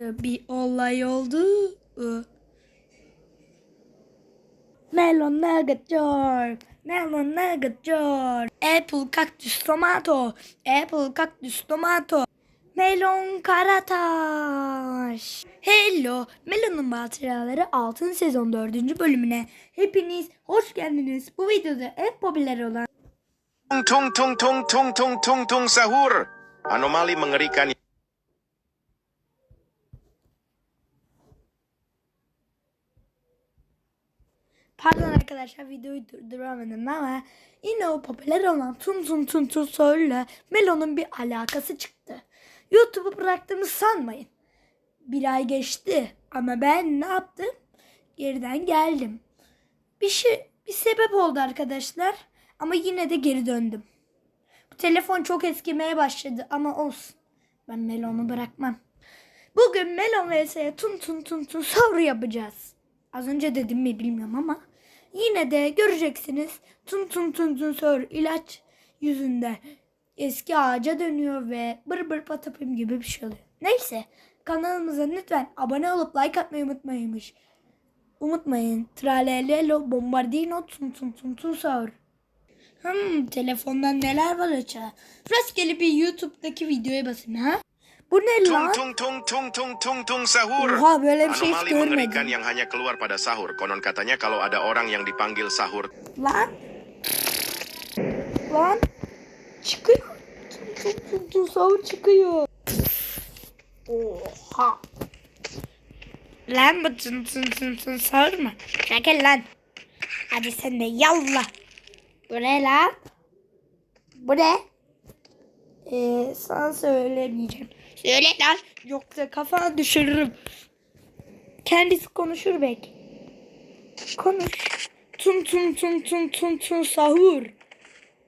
bir olay oldu. Melon nugget jar. Melon nugget jar. Apple cactus tomato. Apple cactus tomato. Melon karataş. Hello. Melon'un macerası 6. sezon 4. bölümüne hepiniz hoş geldiniz. Bu videoda en popüler olan Tung tung tung tung tung tung tung tung sahur. Anomali mengerikan arkadaşlar videoyu durduramadım ama yine o popüler olan Tun Tun Tun Tun Soy'la Melo'nun bir alakası çıktı. YouTube'u bıraktığımı sanmayın. Bir ay geçti ama ben ne yaptım? Geriden geldim. Bir şey bir sebep oldu arkadaşlar ama yine de geri döndüm. Bu telefon çok eskimeye başladı ama olsun. Ben Melon'u bırakmam. Bugün Melon vs'ye tun tun tun tun soru yapacağız. Az önce dedim mi bilmiyorum ama yine de göreceksiniz. Tun tun tun tun soru ilaç yüzünde eski ağaca dönüyor ve bır bır patapim gibi bir şey oluyor. Neyse kanalımıza lütfen abone olup like atmayı unutmayınmış. Unutmayın. Tralelelo bombardino tun tun tun tun sahur. Hmm, telefondan neler var acaba? Rastgele bir YouTube'daki videoya basayım ha. Bu ne tung lan? tung tung tung tung tung tung sahur. Oha böyle bir şey hiç Anomali mengerikan yang hanya keluar pada sahur. Konon katanya kalau ada orang yang dipanggil sahur, Lan. Lan. Çıkıyor. Tun tun tun tun sahur çıkıyor. Oha. Lan bu tun tun tun tun sahur mu? Çekil lan. Hadi sen de yallah. Bu ne lan? Bu ne? Ee, sana söylemeyeceğim. Söyle lan. Yoksa kafana düşürürüm. Kendisi konuşur belki. Konuş. Tun tun tun tun tun tun sahur.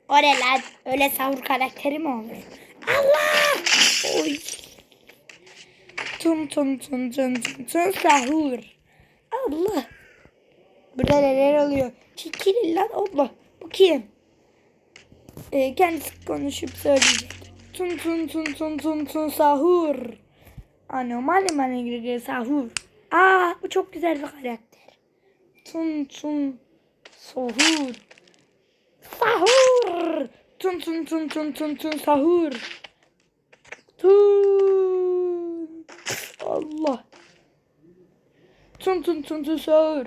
O ne lan? Öyle sahur karakteri mi olur? Allah! Oy. Tun tun tun tun tun tun sahur. Allah. Burada neler oluyor? Çekilin lan Allah. Bu kim? Ee, kendisi konuşup söyleyecek. Tun tun tun tun tun tun sahur. Anomali mani sahur. Aa bu çok güzel bir karakter. Tun tun sahur. Sahur. Tun tun tun tun tun tun sahur. Tun. Allah. Tun tun tun tun sahur.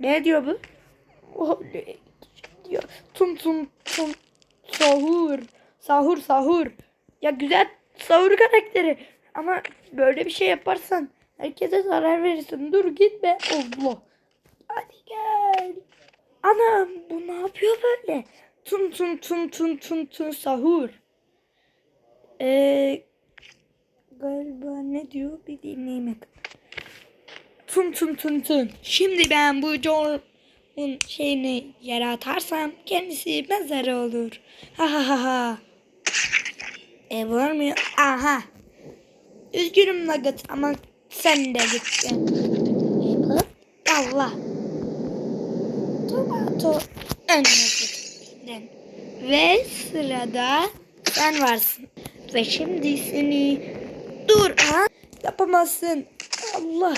Ne diyor bu? Oh, diyor? Tun tun tun sahur. Sahur sahur. Ya güzel sahur karakteri. Ama böyle bir şey yaparsan herkese zarar verirsin. Dur gitme. Allah. Hadi gel. Anam bu ne yapıyor böyle? Tun tun tun tun tun tun sahur. Ee, galiba ne diyor bir dinleyeyim hep. Tun tun tun tun. Şimdi ben bu John'un şeyini yere atarsam kendisi mezarı olur. Ha ha ha ha. E vurmuyor. Aha. Üzgünüm Nugget ama sen de gittin. Apple. Allah. Tomato önüne. Ve sırada sen varsın. Ve şimdi seni dur ha. Yapamazsın. Allah.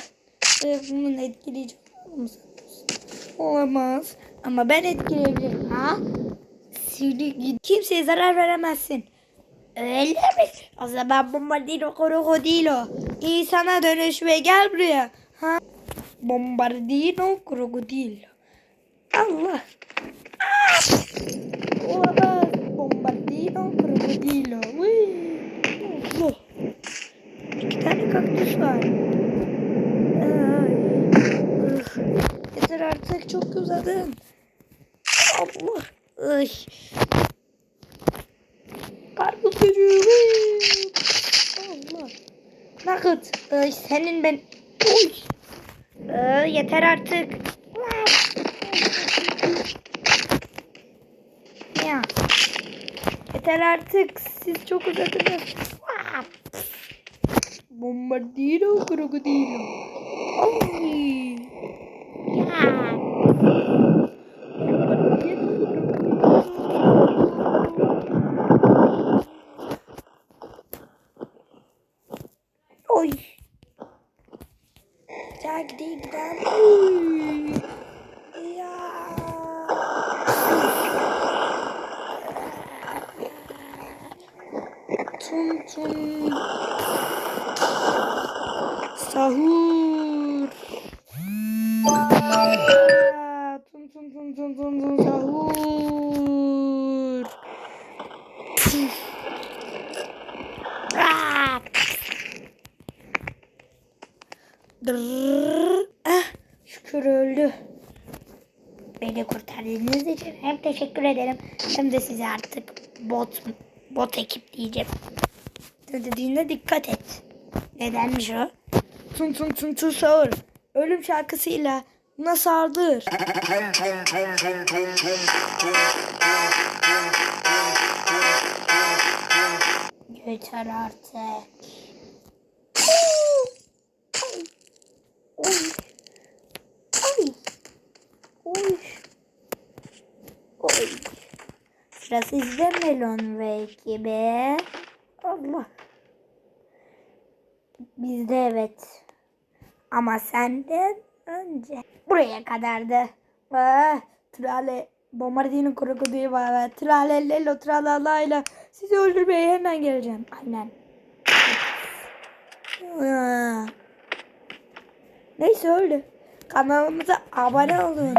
Ee, bunun etkileyici olamaz. Ama ben etkileyebilirim. Ha? Seni. Kimseye zarar veremezsin. Öyle mi? O zaman bombardino krokodilo. İnsana dönüş ve gel buraya. Ha? Bombardino krokodilo. Allah. Ah! Olamaz. Bombardino krokodilo. Allah. İki tane kaktüs var. Yeter artık çok uzadın. Allah. Ay. Karpuz çocuğu. Uy. Allah. Nugget. Ay senin ben. Uy. Ay, yeter artık. Ya. Yeter artık. Siz çok uzadınız. Bombardino krokodilo. Ay. Ya. Oy. Tak dik tak. Uy. Ya. Tum tum. Sahur. Aa, Tum tum tum tum tum tum sahur. Aa. Dırrrr. Ah, şükür öldü. Beni kurtardığınız için hem teşekkür ederim hem de size artık bot bot ekip diyeceğim. Ne dediğine dikkat et. Nedenmiş o? Tun tun tun tun sağır. Ölüm şarkısıyla buna sardır. Yeter artık. Oy. Oy. Oy. Oy. Sıra sizde melon ve ekibi. Allah. Bizde evet. Ama senden önce. Buraya kadardı. Ah, trale. Bombardino krokodili var. Trale lelo tralalayla. Sizi öldürmeye hemen geleceğim. Aynen. Ah. Neyse öldü. Kanalımıza abone olun.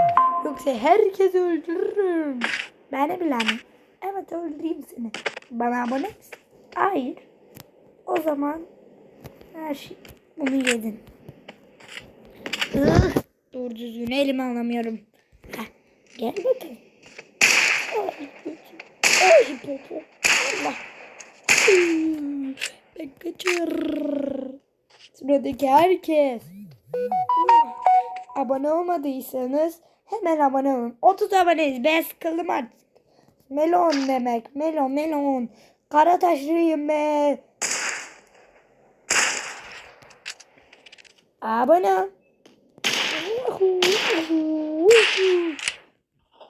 Yoksa herkes öldürürüm. Ben ne bileyim. Evet öldüreyim seni. Bana abone misin? Hayır. O zaman her şey bunu yedin. Ih, Doğru düzgün elimi alamıyorum. Heh, gel bakalım. Ay, kötü. Ay, kötü. Allah. Ben kaçır. Sıradaki herkes. Abone olmadıysanız hemen abone olun. 30 aboneyiz. Ben sıkıldım artık. Melon demek. Melon melon. Karataşlıyım be. Abone.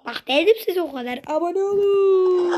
Bak dedim size o kadar. Abone olun.